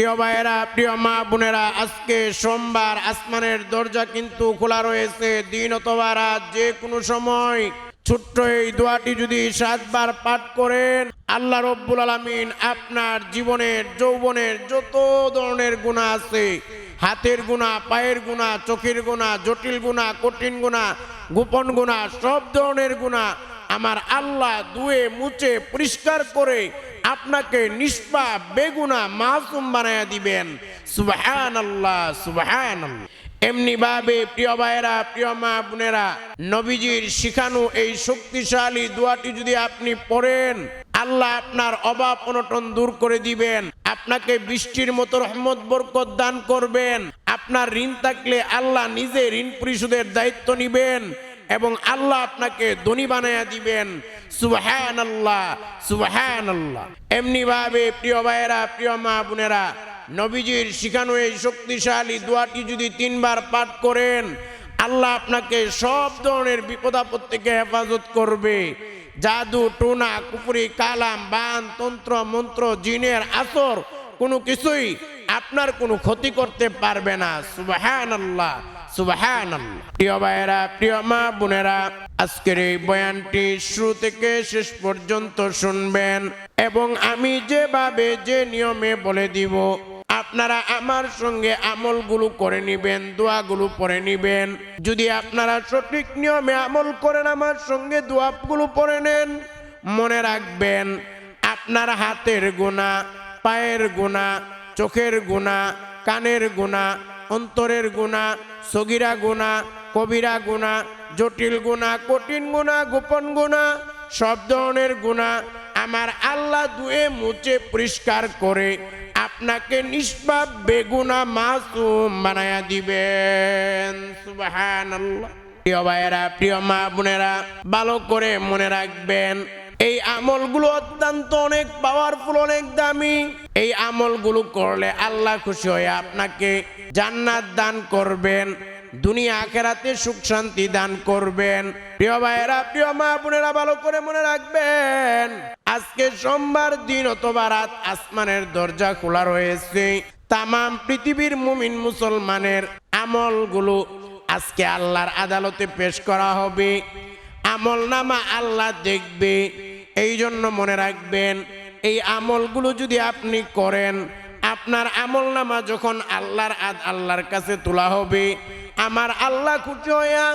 প্রিয় ভাইয়েরা, প্রিয় মা বোনেরা, আজকে সোমবার আসমানের দরজা কিন্তু খোলা রয়েছে। দিন অথবা রাত, যে কোনো সময়। ছোট্ট এই দোয়াটি যদি সাতবার পাঠ করেন, আল্লাহ রব্বুল আলমিন আপনার জীবনের, যৌবনের যত ধরনের গুণা আছে, হাতের গুণা পায়ের গুণা চোখের গুণা জটিল গুণা কঠিন গুণা গোপন গুণা সব ধরনের গুণা আমার আল্লাহ দুয়ে মুছে পরিষ্কার করে আপনাকে নিষ্পা, বেগুনা, মাসুম বানায়া দিবেন। সুবহান আল্লাহ সুবহান এমনি ভাবে প্রিয় ভাইরা প্রিয় মা বোনেরা, নবীজির শিখানো এই শক্তিশালী দোয়াটি যদি আপনি পড়েন, আল্লাহ আপনার অভাব অনটন দূর করে দিবেন। আপনাকে বৃষ্টির মতো রহমত, বরকত দান করবেন। আপনার ঋণ থাকলে আল্লাহ নিজে ঋণ পরিশোধের দায়িত্ব নিবেন। এবং আল্লাহ আপনাকে ধনী বানাইয়া দিবেন। সুবহান আল্লাহ সুবহান আল্লাহ এমনি ভাবে প্রিয় ভাইয়েরা, প্রিয় মা বোনেরা, নবীজির শিখানো এই শক্তিশালী দোয়াটি যদি তিনবার পাঠ করেন, আল্লাহ আপনাকে সব ধরনের বিপদ আপদ থেকে হেফাজত করবে। জাদু, টোনা, কুপুরি, কালাম, বান, তন্ত্র, মন্ত্র, জিনের আসর, কোনো কিছুই আপনার কোনো ক্ষতি করতে পারবে না। সুবহান আল্লাহ সুবহান প্রিয় ভাইয়েরা, প্রিয় মা বোনেরা, আজকের এই বয়ানটি শুরু থেকে শেষ পর্যন্ত শুনবেন এবং আমি যেভাবে যে নিয়মে বলে দিব, আপনারা আমার সঙ্গে আমলগুলো করে নিবেন, দোয়াগুলো পড়ে নিবেন। যদি আপনারা সঠিক নিয়মে আমল করেন, আমার সঙ্গে দোয়াগুলো পড়ে নেন, মনে রাখবেন আপনার হাতের গুণা পায়ের গুণা চোখের গুণা কানের গুণা অন্তরের গুণা, সগিরা গুণা, কবিরা গুণা, জটিল গুণা, কঠিন গুণা, গোপন গুণা, সব ধরনের গুণা আমার আল্লাহ দুয়ে মুছে পরিষ্কার করে আপনাকে নিষ্পাপ, বেগুনা, মাসুম বানায়া দিবেন। সুবহানাল্লাহ। প্রিয় ভাইয়েরা, প্রিয় মা বোনেরা, ভালো করে মনে রাখবেন, এই আমলগুলো অত্যন্ত অনেক পাওয়ারফুল অনেক দামি। এই আমলগুলো করলে আল্লাহ খুশি হয়ে আপনাকে জান্নাত দান করবেন, দুনিয়া আখেরাতে সুখ শান্তি দান করবেন। প্রিয় ভাইয়েরা, প্রিয় মা বোনেরা, ভালো করে মনে রাখবেন, আজকে সোমবার দিন অথবা রাত আসমানের দরজা খোলা রয়েছে। তামাম পৃথিবীর মুমিন মুসলমানের আমলগুলো আজকে আল্লাহর আদালতে পেশ করা হবে। আমল নামা আল্লাহ দেখবে এই জন্য মনে রাখবেন, এই আমলগুলো যদি আপনি করেন আপনার আমল নামা যখন আল্লাহর আদ আল্লাহর কাছে তোলা হবে, আমার আল্লাহ খুশি হইয়া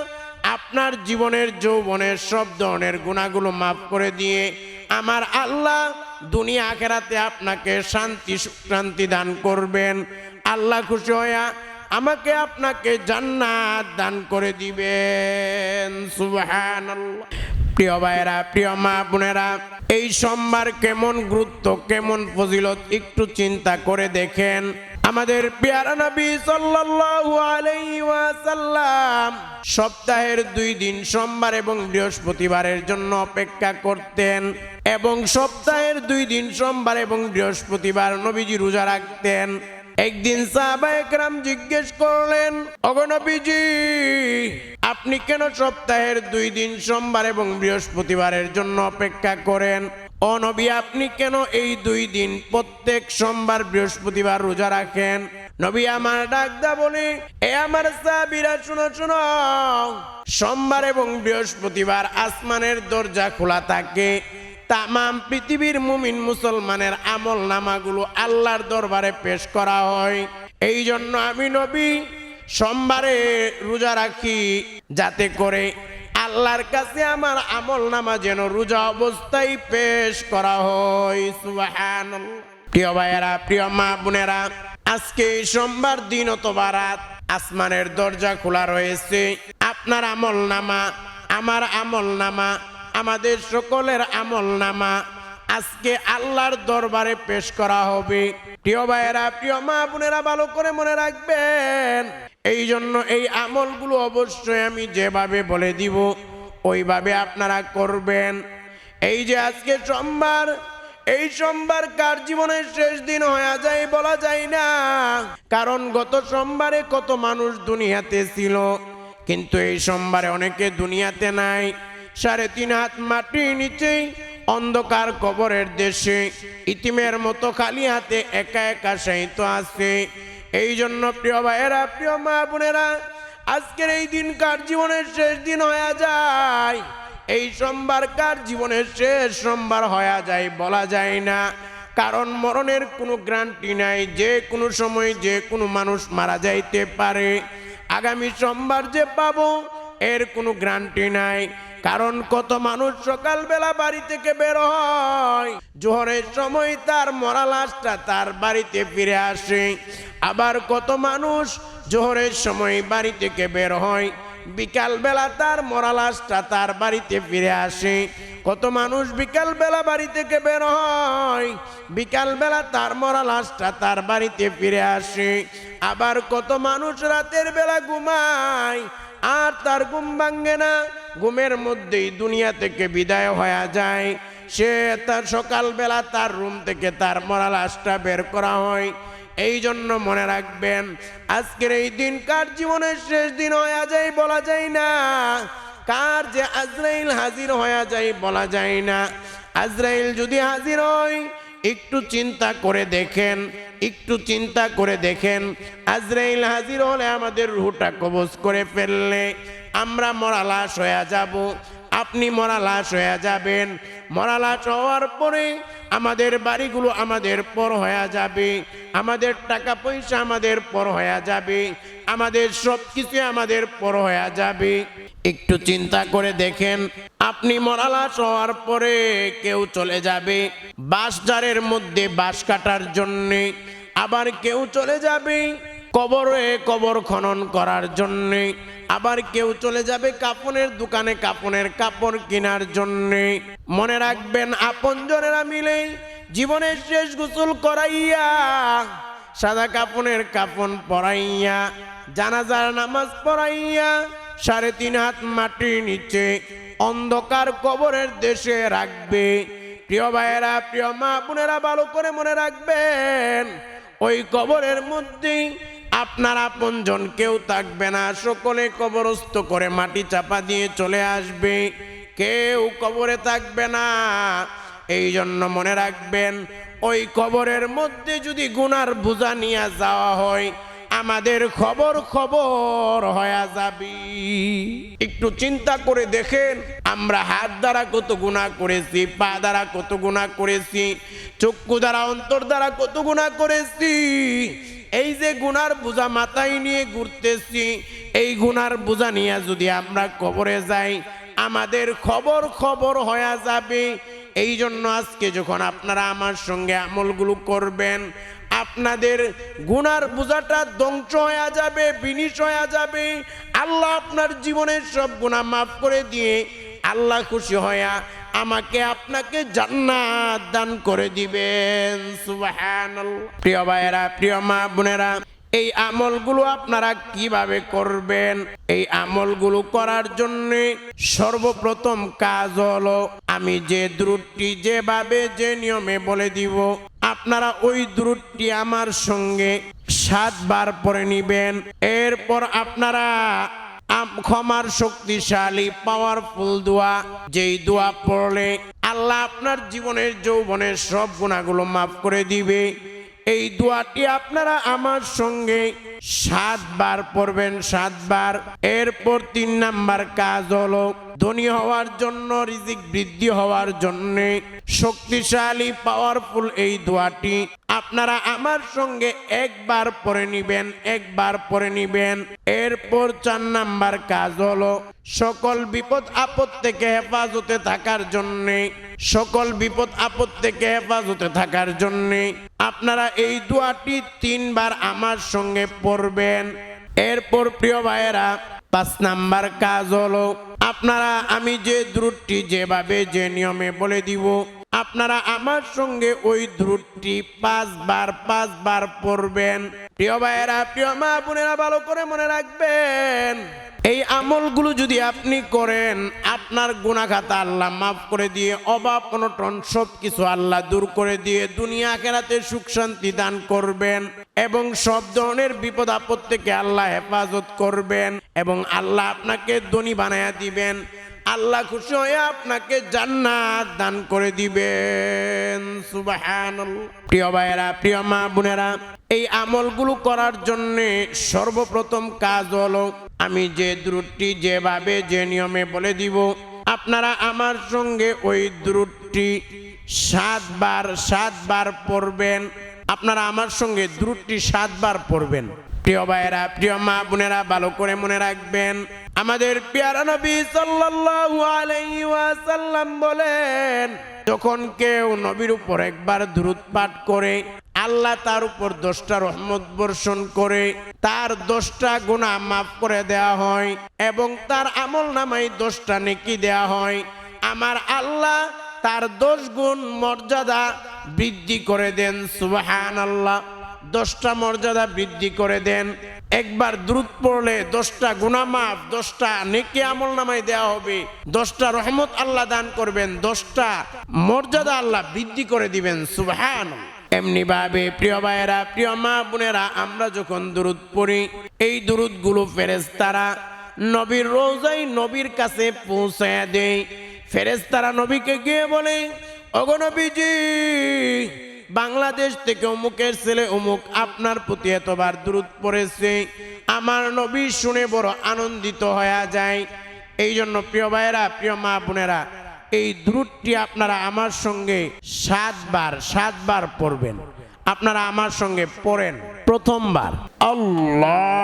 আপনার জীবনের যৌবনের সব ধরনের গুণাগুলো মাফ করে দিয়ে আমার আল্লাহ দুনিয়া আখেরাতে আপনাকে শান্তি সুখ শান্তি দান করবেন। আল্লাহ খুশি হইয়া আমাকে আপনাকে জান্নাত দান করে দিবেন। সুবহানাল্লাহ। প্রিয় ভাইয়েরা, প্রিয় মা বোনেরা, এই সোমবার কেমন গুরুত্ব, কেমন ফজিলত একটু চিন্তা করে দেখেন। আমাদের পেয়ারা নবী সাল্লাল্লাহু আলাইহি ওয়াসাল্লাম সপ্তাহের দুই দিন সোমবার এবং বৃহস্পতিবারের জন্য অপেক্ষা করতেন এবং সপ্তাহের দুই দিন সোমবার এবং বৃহস্পতিবার নবীজি রোজা রাখতেন। একদিন সাহাবা একরাম জিজ্ঞেস করলেন অগনবীজি আপনি কেন সপ্তাহের দুই দিন সোমবার এবং বৃহস্পতিবারের জন্য অপেক্ষা করেন? ও নবী, আপনি কেন এই দুই দিন প্রত্যেক সোমবার, বৃহস্পতিবার রোজা রাখেন? নবী, আমার ডাকদা বলি, এ আমার সাবিরা শুনো শুনো। সোমবার এবং বৃহস্পতিবার আসমানের দরজা খোলা থাকে। তামাম পৃথিবীর মুমিন মুসলমানের আমল নামাগুলো আল্লাহর দরবারে পেশ করা হয়। এই জন্য আমি নবী সোমবারে রোজা রাখি যাতে করে আল্লাহর কাছে আমার আমল নামা যেন রোজা অবস্থায় পেশ করা হয়। প্রিয় ভাইয়েরা, প্রিয় মা বোনেরা, আজকে সোমবার দিন অথবা রাত আসমানের দরজা খোলা রয়েছে। আপনার আমল নামা, আমার আমল নামা, আমাদের সকলের আমল নামা আজকে আল্লাহর দরবারে পেশ করা হবে। প্রিয় ভাইয়েরা, প্রিয় মা বোনেরা, ভালো করে মনে রাখবেন এই জন্য এই আমলগুলো অবশ্যই আমি যেভাবে বলে দিব, ওইভাবে আপনারা করবেন। এই যে আজকে সোমবার, এই সোমবার কার জীবনের শেষ দিন হয়ে যায় বলা যায় না। কারণ গত সোমবারে কত মানুষ দুনিয়াতে ছিল, কিন্তু এই সোমবারে অনেকে দুনিয়াতে নাই। সাড়ে তিন হাত মাটির নিচেই অন্ধকার কবরের দেশে, ইতিমের মতো খালি হাতে একা একা সাহিত্য আছে। এই জন্য প্রিয় ভাইয়েরা, প্রিয় মা বোনেরা, আজকের এই দিন কার জীবনের শেষ দিন হয়ে যায়। এই সোমবার কার জীবনের শেষ সোমবার হয়ে যায় বলা যায় না। কারণ মরণের কোনো গ্যারান্টি নাই, যে কোনো সময় যে কোনো মানুষ মারা যাইতে পারে। আগামী সোমবার যে পাবো, এর কোনো গ্যারান্টি নাই। কারণ কত মানুষ সকালবেলা বাড়ি থেকে বের হয়, জোহরের সময় তার মরা লাশটা তার বাড়িতে ফিরে আসে। আবার কত মানুষ জোহরের সময় বাড়ি থেকে বের হয়, বিকালবেলা তার মরা লাশটা তার বাড়িতে ফিরে আসে। কত মানুষ বিকালবেলা বাড়ি থেকে বের হয়, বিকালবেলা তার মরা লাশটা তার বাড়িতে ফিরে আসে। আবার কত মানুষ রাতের বেলা ঘুমায়, আর তার ঘুম ভাঙ্গে না ঘুমের মধ্যেই দুনিয়া থেকে বিদায় হয়ে যায়। সে তার সকালবেলা তার রুম থেকে তার মরা লাশটা বের করা হয়। এই জন্য মনে রাখবেন, আজকের এই দিন কার জীবনের শেষ দিন হয়ে যায় বলা যায় না। কার যে আজরাইল হাজির হয়ে যায় বলা যায় না। আজরাইল যদি হাজির হয়, একটু চিন্তা করে দেখেন, একটু চিন্তা করে দেখেন, আজরাইল হাজির হলে আমাদের রুহটা কবজ করে ফেললে। আমরা মরা লাশ হয়ে যাব। আপনি মরা লাশ হয়ে যাবেন। মরা লাশ হওয়ার পরে আমাদের বাড়িগুলো আমাদের পর হয়ে যাবে। আমাদের টাকা পয়সা আমাদের পর হয়ে যাবে। আমাদের সব কিছু আমাদের পর হয়ে যাবে। একটু চিন্তা করে দেখেন, আপনি মরালাস হওয়ার পরে কেউ চলে যাবে। বাঁশঝাড়ের মধ্যে বাঁশ কাটার জন্যে আবার কেউ চলে যাবে। কবরে কবর খনন করার জন্যে, আবার কেউ চলে যাবে কাপনের দোকানে কাপনের কাপড় কেনার জন্যে। মনে রাখবেন আপনজনেরা মিলে জীবনের শেষ গোসল করাইয়া, সাদা কাপনের কাপন পরাইয়া, জানাজার নামাজ পড়াইয়া, সাড়ে তিন হাত মাটির নিচে অন্ধকার কবরের দেশে রাখবে। প্রিয় ভাইয়েরা, প্রিয় মা বোনেরা, ভালো করে মনে রাখবেন, ওই কবরের মধ্যেই আপনার আপনজন কেউ থাকবে না। সকলে কবরস্থ করে মাটি চাপা দিয়ে চলে আসবে। কেউ কবরে থাকবে না। এই জন্য মনে রাখবেন, ওই কবরের মধ্যে যদি গুনার বোঝা নিয়ে যাওয়া হয়, আমাদের খবর খবর হয়ে যাবি। একটু চিন্তা করে দেখেন, আমরা হাত দ্বারা কত গুণা করেছি, পা দ্বারা কত গুণা করেছি, চক্ষু দ্বারা, অন্তর দ্বারা কত গুণা করেছি। এই যে গুনার বোঝা মাথায় নিয়ে ঘুরতেছি, এই গুনার বোঝা নিয়ে যদি আমরা কবরে যাই, আমাদের খবর খবর হয়ে যাবে। এই জন্য আজকে যখন আপনারা আমার সঙ্গে আমলগুলো করবেন, আপনাদের গুনার বোঝাটা ধ্বংস হয়ে যাবে, বিনিশ হয়ে যাবে। আল্লাহ আপনার জীবনের সব গুণা মাফ করে দিয়ে আল্লাহ খুশি হয়া আমাকে আপনাকে জান্নাত দান করে দিবেন প্রিয় ভাইয়েরা, প্রিয় মা বোনেরা, এই আমলগুলো আপনারা কীভাবে করবেন? এই আমলগুলো করার জন্য সর্বপ্রথম কাজ হলো, আমি যে দ্রুটটি যেভাবে, যে নিয়মে বলে দিব, আপনারা ওই দ্রুটটি আমার সঙ্গে সাতবার পরে নিবেন। এরপর আপনারা ক্ষমার শক্তিশালী পাওয়ারফুল দোয়া, যেই দোয়া পড়লে আল্লাহ আপনার জীবনের যৌবনের সব গুণাগুলো মাফ করে দিবে। এই দোয়াটি আপনারা আমার সঙ্গে সাতবার পড়বেন, সাতবার। এরপর তিন নাম্বার কাজ হলো ধনী হওয়ার জন্য, রিজিক বৃদ্ধি হওয়ার জন্য শক্তিশালী পাওয়ারফুল এই দোয়াটি আপনারা আমার সঙ্গে একবার পরে নিবেন, একবার পরে নিবেন। এরপর চার নাম্বার কাজ হলো সকল বিপদ আপদ থেকে হেফাজতে থাকার জন্যে, সকল বিপদ আপদ থেকে হেফাজতে থাকার জন্যে আপনারা এই দোয়াটি তিনবার আমার সঙ্গে পড়বেন। এরপর প্রিয় ভাইয়েরা, পাঁচ নাম্বার কাজ হলো, আপনারা আমি যে দ্রুটটি যেভাবে যে নিয়মে বলে দিব, আপনারা আমার সঙ্গে ওই দ্রুটটি পাঁচবার পাঁচবার পড়বেন। প্রিয় ভাইয়েরা, প্রিয় মা বোনেরা, ভালো করে মনে রাখবেন। এই আমলগুলো যদি আপনি করেন, আপনার গুণাখাতা আল্লাহ মাফ করে দিয়ে, অভাব অনটন সব কিছু আল্লাহ দূর করে দিয়ে দুনিয়া কেরাতে সুখ শান্তি দান করবেন এবং সব ধরনের বিপদ আপদ থেকে আল্লাহ হেফাজত করবেন এবং আল্লাহ আপনাকে ধনী বানায়া দিবেন। আল্লাহ খুশি হয়ে আপনাকে জান্নাত দান করে দিবেন। প্রিয় ভাইয়েরা, প্রিয় মা বোনেরা, এই আমলগুলো করার জন্যে সর্বপ্রথম কাজ হলো আমি যে দ্রুটটি যেভাবে, যে নিয়মে বলে দিব, আপনারা আমার সঙ্গে ওই দ্রুটটি সাতবার সাতবার পড়বেন। আপনারা আমার সঙ্গে দ্রুটটি সাতবার পড়বেন। প্রিয় ভাইয়েরা, প্রিয় মা বোনেরা, ভালো করে মনে রাখবেন, আমাদের পেয়ারা নবী সাল্লাল্লাহু আলাইহি ওয়াসাল্লাম বলেন, যখন কেউ নবীর উপর একবার দ্রুত পাঠ করে আল্লাহ তার উপর দশটা রহমত বর্ষণ করে, তার দশটা গুণা মাফ করে দেয়া হয় এবং তার আমল নামাই দশটা নেকি দেয়া হয়। আমার আল্লাহ তার দশ গুণ মর্যাদা বৃদ্ধি করে দেন সুবাহান আল্লাহ দশটা মর্যাদা বৃদ্ধি করে দেন। একবার দ্রুত পড়লে দশটা গুনামাফ দশটা নেকি আমল নামায় দেওয়া হবে। দশটা রহমত আল্লাহ দান করবেন, দশটা মর্যাদা আল্লাহ বৃদ্ধি করে দিবেন সুবহান এমনি ভাবে প্রিয় ভাইয়েরা, প্রিয় মা বোনেরা, আমরা যখন দূরত পড়ি, এই দূরতগুলো ফেরেস্তারা নবীর রোজাই নবীর কাছে পৌঁছায় দেয়। ফেরেস্তারা নবীকে গিয়ে বলে অগনবীজি বাংলাদেশ থেকে অমুকের ছেলে অমুক আপনার প্রতি এতবার দূরত পড়েছে। আমার নবী শুনে বড় আনন্দিত হয়ে যায়। এই জন্য প্রিয় ভাইয়েরা, প্রিয় মা বোনেরা এই দ্রুতটি আপনারা আমার সঙ্গে সাতবার সাতবার পড়বেন। আপনারা আমার সঙ্গে পড়েন প্রথমবার। আল্লাহুম্মা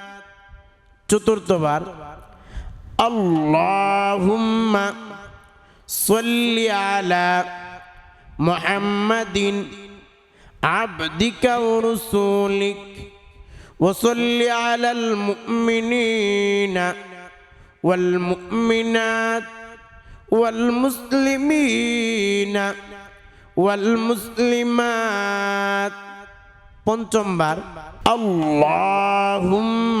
চতুর্থবার اللهم صل على محمد عبدك ورسولك وصل على المؤمنين والمؤمنات والمسلمين والمسلمات পঞ্চমবার اللهم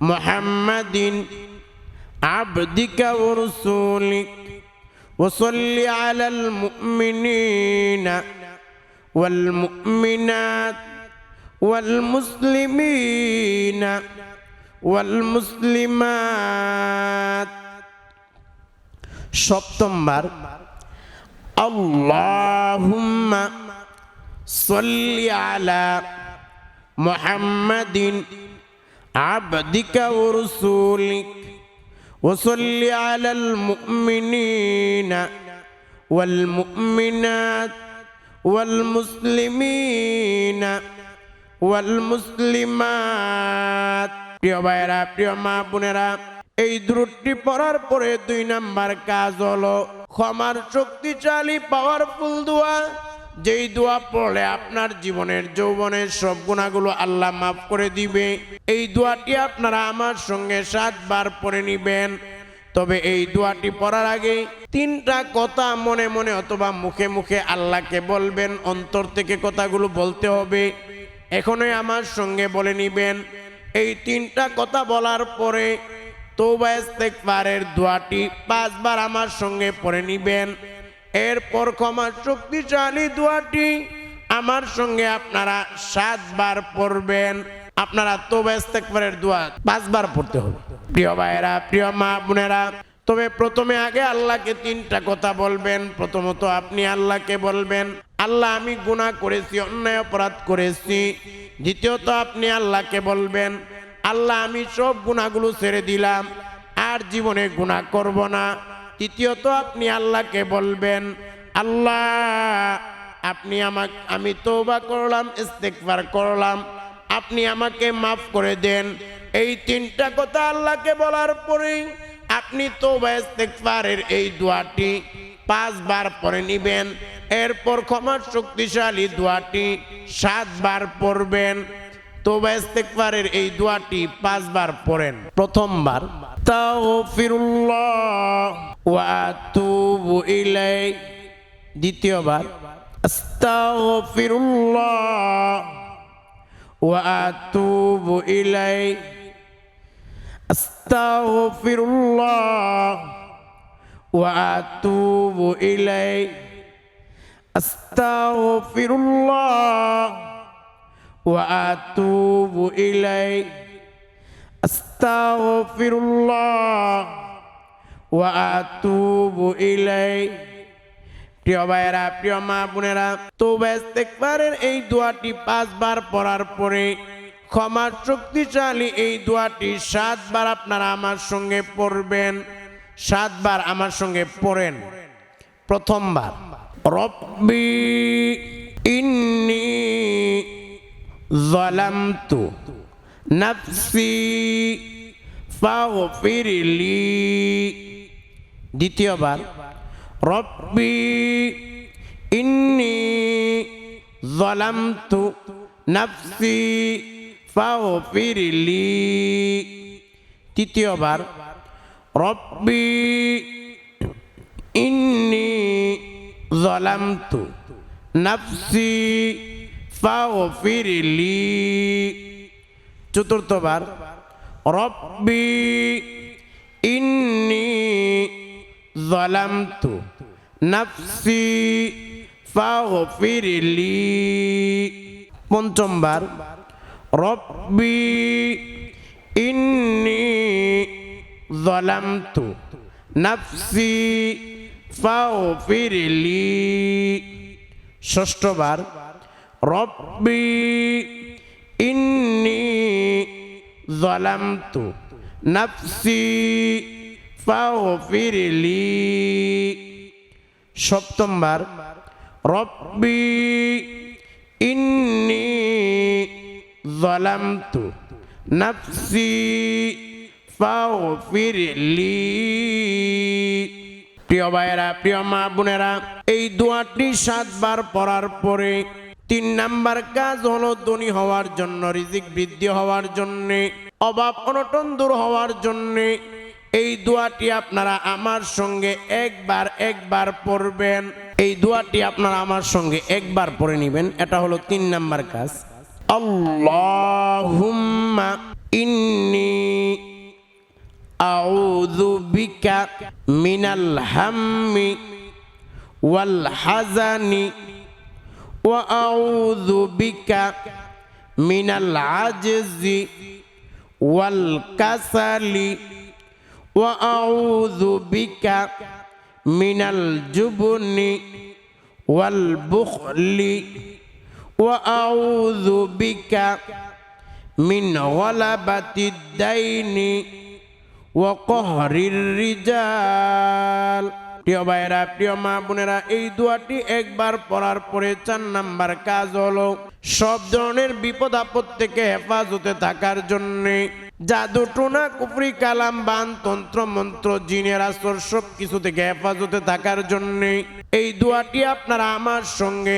محمد عبدك ورسولك وصل على المؤمنين والمؤمنات والمسلمين والمسلمات সপ্তমবার اللهم صل على محمد عبدك ورسولك وصل على المؤمنين والمؤمنات والمسلمين والمسلمات প্রিয় ভাইয়েরা প্রিয় মা বোনেরা এই দ্রুটটি পড়ার পরে দুই নাম্বার কাজ হলো ক্ষমার শক্তিশালী পাওয়ারফুল দোয়া যেই দোয়া পড়লে আপনার জীবনের যৌবনের সব গুণাগুলো আল্লাহ মাফ করে দিবে। এই দোয়াটি আপনারা আমার সঙ্গে সাতবার পড়ে নিবেন। তবে এই দোয়াটি পড়ার আগে তিনটা কথা মনে মনে অথবা মুখে মুখে আল্লাহকে বলবেন, অন্তর থেকে কথাগুলো বলতে হবে। এখনই আমার সঙ্গে বলে নিবেন, এই তিনটা কথা বলার পরে তৌবা ইস্তেগফারের দোয়াটি পাঁচবার আমার সঙ্গে পড়ে নিবেন। এরপর ক্ষমা শক্তিশালী দোয়াটি আমার সঙ্গে আপনারা সাতবার পড়বেন। আপনারা তৌবা ইস্তেগফারের দোয়া পাঁচবার পড়তে হবে। প্রিয় ভাইয়েরা, প্রিয় মা বোনেরা, তবে প্রথমে আগে আল্লাহকে তিনটা কথা বলবেন। প্রথমত আপনি আল্লাহকে বলবেন, আল্লাহ আমি গুনাহ করেছি, অন্যায় অপরাধ করেছি। দ্বিতীয়ত আপনি আল্লাহকে বলবেন, আল্লাহ আমি সব গুণাগুলো ছেড়ে দিলাম, আর জীবনে গুনাহ করব না। তৃতীয়ত আপনি আল্লাহকে বলবেন, আল্লাহ, আপনি আমাকে, আমি তৌবা করলাম ইস্তেকবার করলাম, আপনি আমাকে মাফ করে দেন। এই তিনটা কথা আল্লাহকে বলার পরেই আপনি তৌবা ইস্তেকবারের এই দোয়াটি পাঁচবার পরে নিবেন। এরপর ক্ষমার শক্তিশালী দোয়াটি সাতবার পড়বেন। তৌবা ইস্তেকবারের এই দোয়াটি পাঁচবার পড়েন। প্রথমবার তাগফিরুল্লাহ ওয়া আতুবু ইলাই দ্বিতীয়বার, আস্তাগফিরুল্লাহ। ওয়া আতুবু ইলাই আস্তাগফিরুল্লাহ। ওয়া আতুবু ইলাই আস্তাগফিরুল্লাহ। ওয়া আতুবু ইলাই আস্তাগফিরুল্লাহ। ওয়াতুবু ইলাই প্রিয় ভাইয়েরা, প্রিয় মা বোনেরা তোবাস্তেকবারের এই দোয়াটি পাঁচবার পড়ার পরে ক্ষমা শক্তিশালী এই দোয়াটি সাতবার আপনারা আমার সঙ্গে পড়বেন, সাতবার আমার সঙ্গে পড়েন। প্রথমবার, রব্বি ইন্নি জলামতু নাফসি ফাগফিরলি দ্বিতীয়বার, রব্বি ইন্নি জলামতু নাফসি ফাগফিরলি তৃতীয়বার, রব্বি ইন্নি জলামতু নাফসি ফাগফিরলি চতুর্থবার, রব্বি ইন্নি ظلمت নাফসি ফাগফিরলি পঞ্চমবার রব্বি ইন্নি ظلمت নাফসি ফাগফিরলি ষষ্ঠবার রব্বি ইন্নি ظلمت নাফসি ফাগফিরলি সপ্তমবার, রব্বি ইন্নি জলামতু নাফসি ফাগফিরলি প্রিয় ভাইয়েরা, প্রিয় মা বোনেরা, এই দোয়াটি সাতবার পড়ার পরে তিন নাম্বার কাজ হলো ধনী হওয়ার জন্য, রিজিক বৃদ্ধি হওয়ার জন্যে, অভাব অনটন দূর হওয়ার জন্যে এই দোয়াটি আপনারা আমার সঙ্গে একবার একবার পড়বেন। এই দোয়াটি আপনারা আমার সঙ্গে একবার পড়ে নেবেন। এটা হলো তিন নাম্বার কাজ। আল্লাহুম্মা ইন্নি আউযু বিকা মিনাল হাম্মি ওয়াল হাজানি ওয়া আউযু বিকা মিনাল আজজি ওয়াল কাসালি মিনাল জুবনি ওয়াল বুখলি ওয়া আউযু বিকা মিন গলাবাতিদ দাইনি ওকহরির রিজাল প্রিয় ভাইরা প্রিয় মা বোনেরা, এই দোয়াটি একবার পড়ার পরে চার নাম্বার কাজ হলো সব ধরনের বিপদ আপদ থেকে হেফাজতে থাকার জন্যে জাদু টোনা কুফরি, কালাম, বান, তন্ত্র, মন্ত্র, জিনের আসর, সব কিছু থেকে হেফাজতে থাকার জন্যে এই দোয়াটি আপনারা আমার সঙ্গে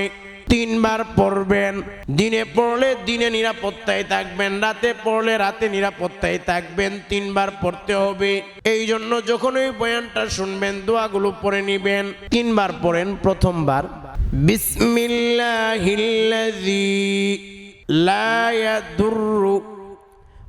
তিনবার পড়বেন। দিনে পড়লে দিনে নিরাপত্তায় থাকবেন, রাতে পড়লে রাতে নিরাপত্তায় থাকবেন, তিনবার পড়তে হবে। এই জন্য যখন ওই বয়ানটা শুনবেন, দোয়াগুলো পড়ে নিবেন, তিনবার পড়েন প্রথমবার। বিসমিল্লাহিল্লাযী লা ইয়াদুররু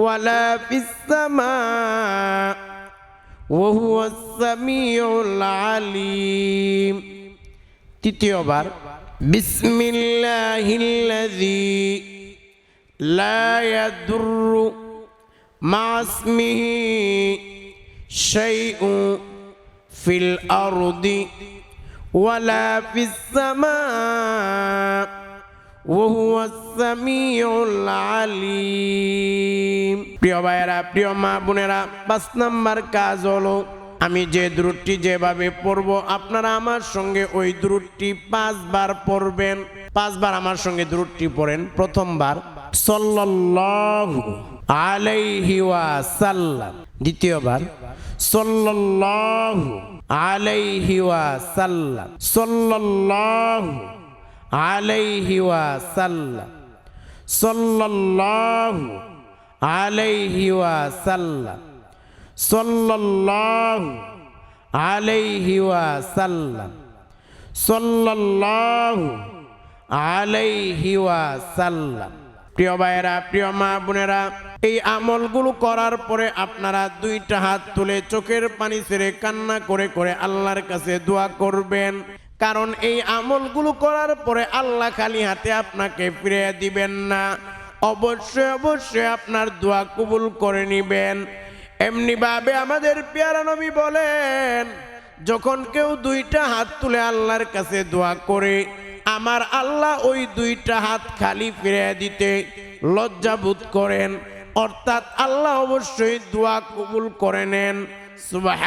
ولا في السماء وهو السميع العليم. تتيوبر بسم الله الذي لا يضر مع اسمه شيء في الأرض ولا في السماء وهو السميع العليم প্রিয় ভাইয়েরা প্রিয় মা বোনেরা পাঁচ নাম্বার কাজ হলো আমি যে দ্রুটটি যেভাবে পড়ব আপনারা আমার সঙ্গে ওই দ্রুটটি পাঁচবার পড়বেন পাঁচবার আমার সঙ্গে দ্রুটটি পড়েন প্রথমবার সল্লাল্লাহু আলাইহি ওয়াসাল্লাম দ্বিতীয়বার সল্লাল্লাহু আলাইহি ওয়াসাল্লাম সল্লাল্লাহু আলাইহি ওয়াসাল্লাম। সল্লাল্লাহু আলাইহি ওয়াসাল্লাম। সল্লাল্লাহু আলাইহি ওয়াসাল্লাম। সল্লাল্লাহু আলাইহি ওয়াসাল্লাম। প্রিয় ভাইয়েরা, প্রিয় মা বোনেরা, এই আমলগুলো করার পরে আপনারা দুইটা হাত তুলে চোখের পানি ছেড়ে কান্না করে করে আল্লাহর কাছে দোয়া করবেন। কারণ এই আমলগুলো করার পরে আল্লাহ খালি হাতে আপনাকে ফিরে দিবেন না। অবশ্যই অবশ্যই আপনার দোয়া কবুল করে নিবেন। এমনি ভাবে আমাদের পেয়ারা নবী বলেন, যখন কেউ দুইটা হাত তুলে আল্লাহর কাছে দোয়া করে, আমার আল্লাহ ওই দুইটা হাত খালি ফিরে দিতে লজ্জাবোধ করেন। অর্থাৎ আল্লাহ অবশ্যই দোয়া কবুল করে নেন। সুবাহ